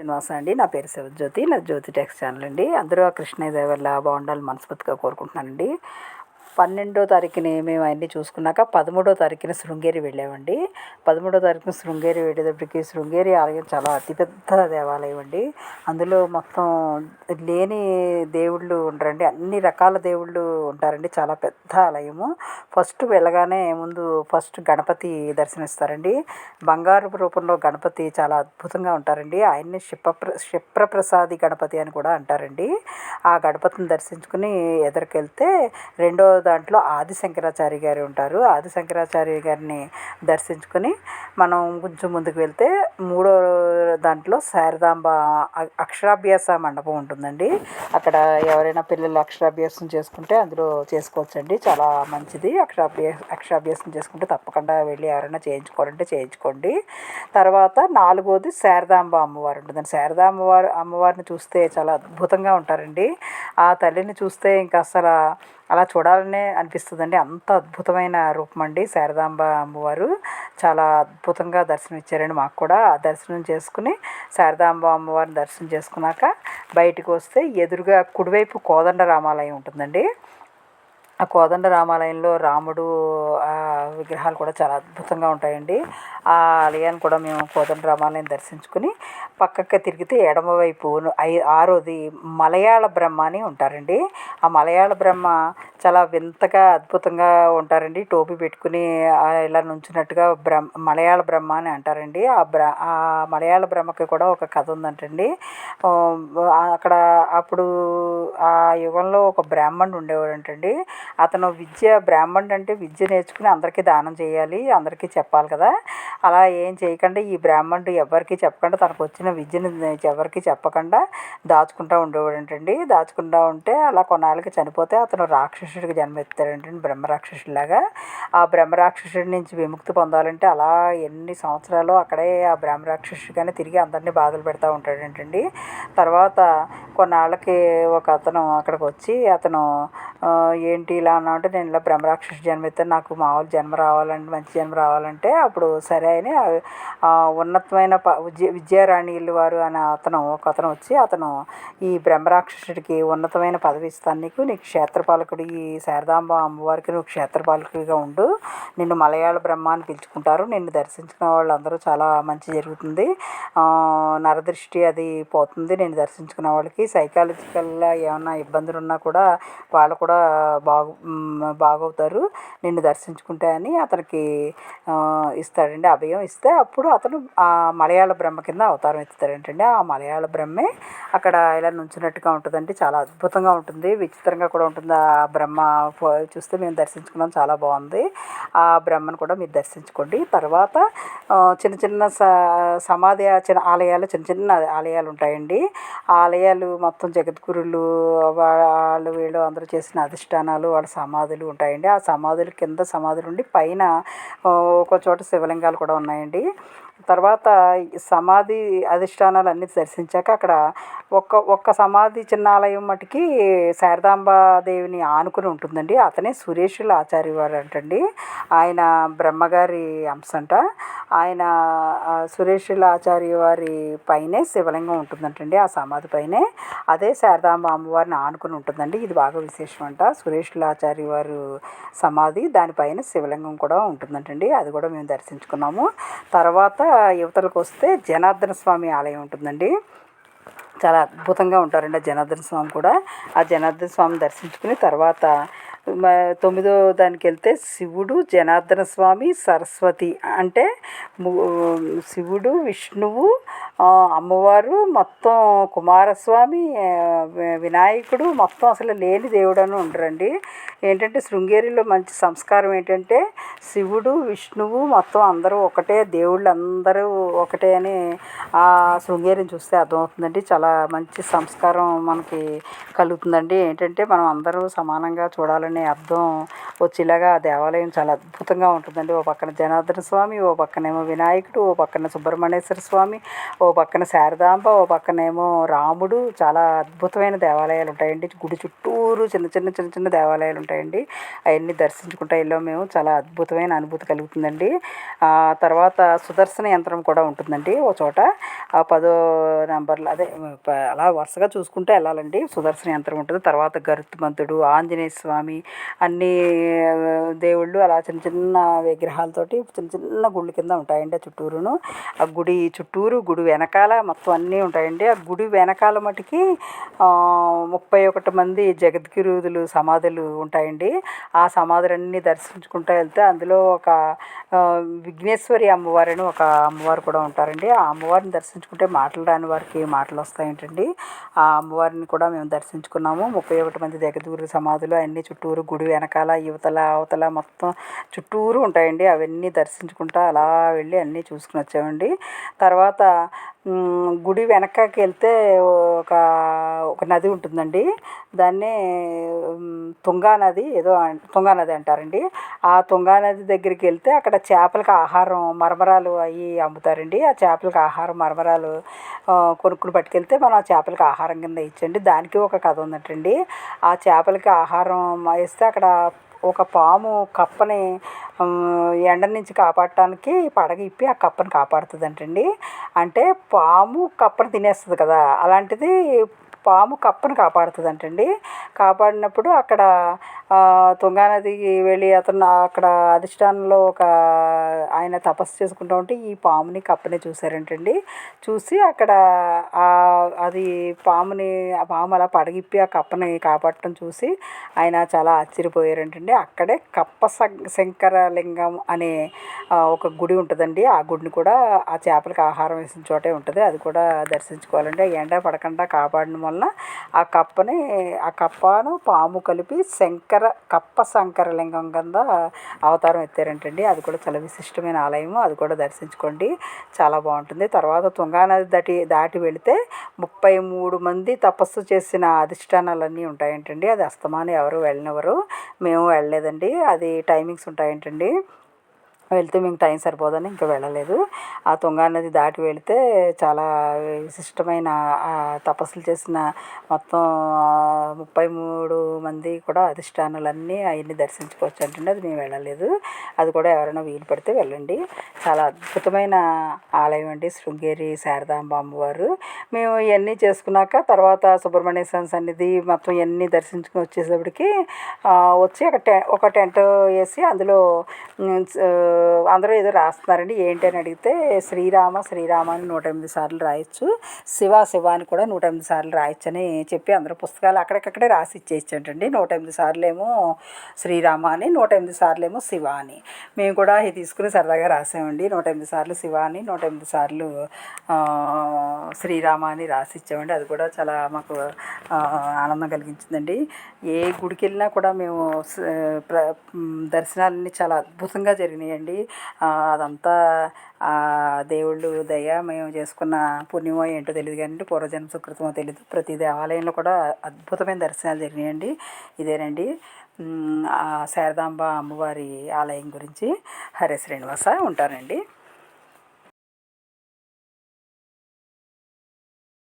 శ్రీనివాస అండి. నా పేరు శివజ్యోతి. నా జ్యోతి టెక్స్ ఛానల్ అండి. అందరూ ఆ కృష్ణయ్య దయ బాగుండాలని మనస్ఫూర్తిగా కోరుకుంటున్నానండి. పన్నెండో తారీఖుని మేము అన్నీ చూసుకున్నాక పదమూడో తారీఖున శృంగేరి వెళ్ళామండి. పదమూడో తారీఖున శృంగేరి వెళ్ళేటప్పటికి శృంగేరి ఆలయం చాలా అతిపెద్ద దేవాలయం అండి. అందులో మొత్తం లేని దేవుళ్ళు ఉంటారండి అన్ని రకాల దేవుళ్ళు ఉంటారండి. చాలా పెద్ద ఆలయము. ఫస్ట్ వెళ్ళగానే ముందు ఫస్ట్ గణపతి దర్శనమిస్తారండి. బంగారు రూపంలో గణపతి చాలా అద్భుతంగా ఉంటారండి. ఆయన్ని క్షిప్ర క్షిప్రప్రసాది గణపతి అని కూడా అంటారండి. ఆ గణపతిని దర్శించుకుని ఎదురుకెళ్తే రెండో దాంట్లో ఆది శంకరాచార్య గారు ఉంటారు. ఆది శంకరాచార్య గారిని దర్శించుకొని మనం కొంచెం ముందుకు వెళ్తే మూడో దాంట్లో శారదాంబ అక్షరాభ్యాస మండపం ఉంటుందండి. అక్కడ ఎవరైనా పిల్లలు అక్షరాభ్యాసం చేసుకుంటే అందులో చేసుకోవచ్చండి. చాలా మంచిది. అక్షరాభ్యాస అక్షరాభ్యాసం చేసుకుంటే తప్పకుండా వెళ్ళి ఎవరైనా చేయించుకోవాలంటే చేయించుకోండి. తర్వాత నాలుగోది శారదాంబ అమ్మవారు ఉంటుందండి. శారదాంబ వారు అమ్మవారిని చూస్తే చాలా అద్భుతంగా ఉంటారండి. ఆ తల్లిని చూస్తే ఇంకా అసలు అలా చూడాలనే అనిపిస్తుందండి. అంత అద్భుతమైన రూపం అండి శారదాంబ అమ్మవారు. చాలా అద్భుతంగా దర్శనం ఇచ్చారండి మాకు కూడా. ఆ దర్శనం చేసుకుని శారదాంబ అమ్మవారిని దర్శనం చేసుకున్నాక బయటకు వస్తే ఎదురుగా కుడివైపు కోదండ రామాలయం ఉంటుందండి. ఆ కోదండ రామాలయంలో రాముడు విగ్రహాలు కూడా చాలా అద్భుతంగా ఉంటాయండి. ఆ ఆలయాన్ని కూడా మేము కోదండ రామాలయం దర్శించుకుని పక్కకి తిరిగితే ఎడమవైపు ఐ ఆరోది మలయాళ బ్రహ్మ అని ఉంటారండి. ఆ మలయాళ బ్రహ్మ చాలా వింతగా అద్భుతంగా ఉంటారండి. టోపీ పెట్టుకుని ఇలా నుంచున్నట్టుగా బ్రహ్మ మలయాళ బ్రహ్మ అని అంటారండి. ఆ బ్ర ఆ మలయాళ బ్రహ్మకి కూడా ఒక కథ ఉందంటండి. అక్కడ అప్పుడు ఆ యుగంలో ఒక బ్రాహ్మణుడు ఉండేవాడంటండి. అతను విద్య బ్రాహ్మణుడు అంటే విద్య నేర్చుకుని అందరికీ దానం చేయాలి అందరికీ చెప్పాలి కదా. అలా ఏం చేయకుండా ఈ బ్రాహ్మణుడు ఎవరికి చెప్పకుండా తనకు వచ్చిన విద్యను ఎవరికి చెప్పకుండా దాచుకుంటూ ఉండేవాడంటండి. దాచుకుంటూ ఉంటే అలా కొన్నాళ్ళకి చనిపోతే అతను రాక్షసుడికి జన్మెత్తాడంటండి బ్రహ్మరాక్షసుడిలాగా. ఆ బ్రహ్మరాక్షసుడి నుంచి విముక్తి పొందాలంటే అలా ఎన్ని సంవత్సరాలు అక్కడే ఆ బ్రహ్మరాక్షసుడిగానే తిరిగి అందరినీ బాధలు పెడతా ఉంటాడంటండి. తర్వాత కొన్నాళ్ళకి ఒక అతను అక్కడికి వచ్చి అతను ఏంటి ఇలా అన్నా అంటే నేను ఇలా బ్రహ్మరాక్షసు జన్మ ఎత్తాను నాకు మామూలు జన్మ రావాలంటే మంచి జన్మ రావాలంటే అప్పుడు సరే అని ఉన్నతమైన ప విజయ విద్యారాణిలు వారు అనే అతను ఒక అతను వచ్చి అతను ఈ బ్రహ్మరాక్షసుడికి ఉన్నతమైన పదవి ఇస్తాను. నీకు నీకు క్షేత్రపాలకుడు ఈ శారదాంబ అమ్మవారికి నువ్వు క్షేత్రపాలకుడిగా ఉండు. నిన్ను మలయాళ బ్రహ్మ అని పిలుచుకుంటారు. నిన్ను దర్శించుకున్న వాళ్ళందరూ చాలా మంచి జరుగుతుంది. నరదృష్టి అది పోతుంది. నేను దర్శించుకున్న వాళ్ళకి సైకాలజికల్గా ఏమైనా ఇబ్బందులు ఉన్నా కూడా వాళ్ళు కూడా బాగు బాగవుతారు. నిన్ను దర్శించుకుంటే అని అతనికి ఇస్తాడండి. అభయం ఇస్తే అప్పుడు అతను ఆ మలయాళ బ్రహ్మ కింద అవతారం ఎత్తుతాడంటండి. ఆ మలయాళ బ్రహ్మే అక్కడ ఇలా నుంచున్నట్టుగా ఉంటుందండి. చాలా అద్భుతంగా ఉంటుంది. విచిత్రంగా కూడా ఉంటుంది. ఆ బ్రహ్మ చూస్తే మేము దర్శించుకున్నాం. చాలా బాగుంది. ఆ బ్రహ్మను కూడా మీరు దర్శించుకోండి. తర్వాత చిన్న చిన్న స సమాధి చిన్న ఆలయాలు చిన్న చిన్న ఆలయాలు ఉంటాయండి. ఆలయాలు మొత్తం జగద్గురులు వాళ్ళు వీళ్ళు అందరూ చేసిన అధిష్టానాలు వాళ్ళ సమాధులు ఉంటాయండి. ఆ సమాధుల కింద సమాధులు ఉండి పైన ఒక చోట శివలింగాలు కూడా ఉన్నాయండి. తర్వాత సమాధి అధిష్టానాలు అన్నీ దర్శించాక అక్కడ ఒక్క ఒక్క సమాధి చిన్న ఆలయం మటుకి శారదాంబాదేవిని ఆనుకుని ఉంటుందండి. అతనే సురేషుల ఆచార్య వారు అంటండి ఆయన బ్రహ్మగారి అంశంట. ఆయన సురేషుల ఆచార్య వారి పైనే శివలింగం ఉంటుందంటండి. ఆ సమాధి పైనే అదే శారదాంబ అమ్మవారిని ఆనుకుని ఉంటుందండి. ఇది బాగా విశేషం అంట సురేషుల ఆచార్య వారు సమాధి దానిపైన శివలింగం కూడా ఉంటుందంటండి. అది కూడా మేము దర్శించుకున్నాము. తర్వాత యువతలకు వస్తే జనార్దన స్వామి ఆలయం ఉంటుందండి. చాలా అద్భుతంగా ఉంటారండి ఆ జనార్దన స్వామి కూడా. ఆ జనార్దన స్వామిని దర్శించుకుని తర్వాత తొమ్మిదో దానికి వెళ్తే శివుడు జనార్దన స్వామి సరస్వతి. అంటే శివుడు విష్ణువు అమ్మవారు మొత్తం కుమారస్వామి వినాయకుడు మొత్తం అసలు లేని దేవుడు అని ఉండరండి. ఏంటంటే శృంగేరిలో మంచి సంస్కారం ఏంటంటే శివుడు విష్ణువు మొత్తం అందరూ ఒకటే దేవుళ్ళు అందరూ ఒకటే అని ఆ శృంగేరిని చూస్తే అర్థమవుతుందండి. చాలా మంచి సంస్కారం మనకి కలుగుతుందండి. ఏంటంటే మనం అందరూ సమానంగా చూడాలని అనే అర్థం. వచ్చేలాగా ఆ దేవాలయం చాలా అద్భుతంగా ఉంటుందండి. ఓ పక్కన జనార్దన స్వామి ఓ పక్కనేమో వినాయకుడు ఓ పక్కన సుబ్రహ్మణ్యేశ్వర స్వామి ఓ పక్కన శారదాంబ ఓ పక్కనేమో రాముడు. చాలా అద్భుతమైన దేవాలయాలు ఉంటాయండి. గుడి చుట్టూరు చిన్న చిన్న చిన్న చిన్న దేవాలయాలు ఉంటాయండి. అవన్నీ దర్శించుకుంటా వెళ్ళాం మేము. చాలా అద్భుతమైన అనుభూతి కలుగుతుందండి. తర్వాత సుదర్శన యంత్రం కూడా ఉంటుందండి ఓ చోట. ఆ పదో నెంబర్లో అదే ప- అలా వరుసగా చూసుకుంటూ వెళ్ళాలండి. సుదర్శన యంత్రం ఉంటుంది. తర్వాత గరుత్మంతుడు ఆంజనేయ స్వామి అన్నీ దేవుళ్ళు అలా చిన్న చిన్న విగ్రహాలతోటి చిన్న చిన్న గుళ్ళు కింద ఉంటాయండి ఆ చుట్టూరును. ఆ గుడి చుట్టూరు గుడి వెనకాల మొత్తం అన్నీ ఉంటాయండి. ఆ గుడి వెనకాల మటుకి ముప్పై ఒకటి మంది జగద్గురువులు సమాధులు ఉంటాయండి. ఆ సమాధులన్నీ దర్శించుకుంటూ వెళ్తే అందులో ఒక విఘ్నేశ్వరి విఘ్నేశ్వరి అమ్మవారిని ఒక అమ్మవారు కూడా ఉంటారండి. ఆ అమ్మవారిని దర్శించుకుంటే మాటలు రాని వారికి మాటలు వస్తాయంటండి. ఆ అమ్మవారిని కూడా మేము దర్శించుకున్నాము. ముప్పై ఒకటి మంది జగద్గురు సమాధులు అన్నీ చుట్టూ చుట్టూరు గుడి వెనకాల యువతల అవతల మొత్తం చుట్టూరు ఉంటాయండి. అవన్నీ దర్శించుకుంటా అలా వెళ్ళి అన్నీ చూసుకుని వచ్చామండి. తర్వాత గుడి వెనకకి వెళ్తే ఒక ఒక నది ఉంటుందండి. దాన్ని తుంగా నది ఏదో తుంగా నది అంటారండి. ఆ తుంగా నది దగ్గరికి వెళ్తే అక్కడ చేపలకు ఆహారం మరమరాలు అవి అమ్ముతారండి. ఆ చేపలకు ఆహారం మరమరాలు కొనుక్కుని పట్టుకెళ్తే మనం ఆ చేపలకి ఆహారం కింద ఇచ్చండి. దానికి ఒక కథ ఉందటండి. ఆ చేపలకి ఆహారం వేస్తే అక్కడ ఒక పాము కప్పని ఎండ నుంచి కాపాడటానికి పడగ ఇప్పి ఆ కప్పని కాపాడుతుందంటండి. అంటే పాము కప్పని తినేస్తుంది కదా అలాంటిది పాము కప్పని కాపాడుతుందంటండి. కాపాడినప్పుడు అక్కడ తుంగానదికి వెళ్ళి అతను అక్కడ అధిష్టానంలో ఒక ఆయన తపస్సు చేసుకుంటూ ఉంటే ఈ పాముని కప్పని చూశారంటండి. చూసి అక్కడ అది పాముని ఆ పాము అలా పడగిప్పి ఆ కప్పని కాపాడటం చూసి ఆయన చాలా ఆశ్చర్యపోయారంటండి. అక్కడే కప్ప సం- శంకరలింగం అనే ఒక గుడి ఉంటుందండి. ఆ గుడిని కూడా ఆ చేపలకు ఆహారం వేసిన చోటే ఉంటుంది. అది కూడా దర్శించుకోవాలండి. ఆ ఎండ పడకుండా కాపాడడం వలన ఆ కప్పని ఆ కప్పను పాము కలిపి శంకర కప్ప శంకరలింగం కింద అవతారం ఎత్తారంటండి. అది కూడా చాలా విశిష్టమైన ఆలయము. అది కూడా దర్శించుకోండి. చాలా బాగుంటుంది. తర్వాత తుంగానది దాటి దాటి వెళితే ముప్పై మూడు మంది తపస్సు చేసిన అధిష్టానాలన్నీ ఉంటాయంటండి. అది అస్తమానం ఎవరు వెళ్ళినవరు మేము వెళ్ళలేదండి. అది టైమింగ్స్ ఉంటాయంటండి. వెళ్తే మేము టైం సరిపోదని ఇంకా వెళ్ళలేదు. ఆ తుంగా నది దాటి వెళితే చాలా విశిష్టమైన తపస్సులు చేసిన మొత్తం ముప్పై మూడు మంది కూడా అధిష్టానాలన్నీ అవన్నీ దర్శించుకోవచ్చు అంటుండే అది మేము వెళ్ళలేదు. అది కూడా ఎవరైనా వీలు పడితే వెళ్ళండి. చాలా అద్భుతమైన ఆలయం అండి శృంగేరి శారదాంబ అమ్మవారు మేము ఇవన్నీ చేసుకున్నాక తర్వాత సుబ్రహ్మణ్య స్వామి సన్నిధి మొత్తం ఇవన్నీ దర్శించుకుని వచ్చేసప్పటికి వచ్చి ఒక టె ఒక టెంట్ వేసి అందులో అందరూ ఏదో రాస్తున్నారండి. ఏంటి అని అడిగితే శ్రీరామ శ్రీరామ అని నూట ఎనిమిది సార్లు రాయొచ్చు. శివ శివ అని కూడా నూట ఎనిమిది సార్లు రాయొచ్చు అని చెప్పి అందరూ పుస్తకాలు అక్కడికక్కడే రాసి ఇచ్చేసంటండి నూట ఎనిమిది సార్లు ఏమో శ్రీరామ అని నూట ఎనిమిది సార్లు ఏమో శివ అని. మేము కూడా ఇది తీసుకుని సరదాగా రాసామండి. నూట ఎనిమిది సార్లు శివ అని నూట ఎనిమిది సార్లు శ్రీరామ అని రాసి ఇచ్చామండి అది కూడా చాలా మాకు ఆనందం కలిగించిందండి. ఏ గుడికి వెళ్ళినా కూడా మేము ప్ర దర్శనాలన్నీ చాలా అద్భుతంగా జరిగినాయండి. అదంతా దేవుళ్ళు దయ మేము చేసుకున్న పుణ్యమో ఏంటో తెలియదు కానీ పూర్వజన్మ సుకృతమో తెలియదు ప్రతి దేవాలయంలో కూడా అద్భుతమైన దర్శనాలు జరిగినాయండి. ఇదేనండి. శారదాంబ అమ్మవారి ఆలయం గురించి హరే శ్రీనివాస ఉంటానండి.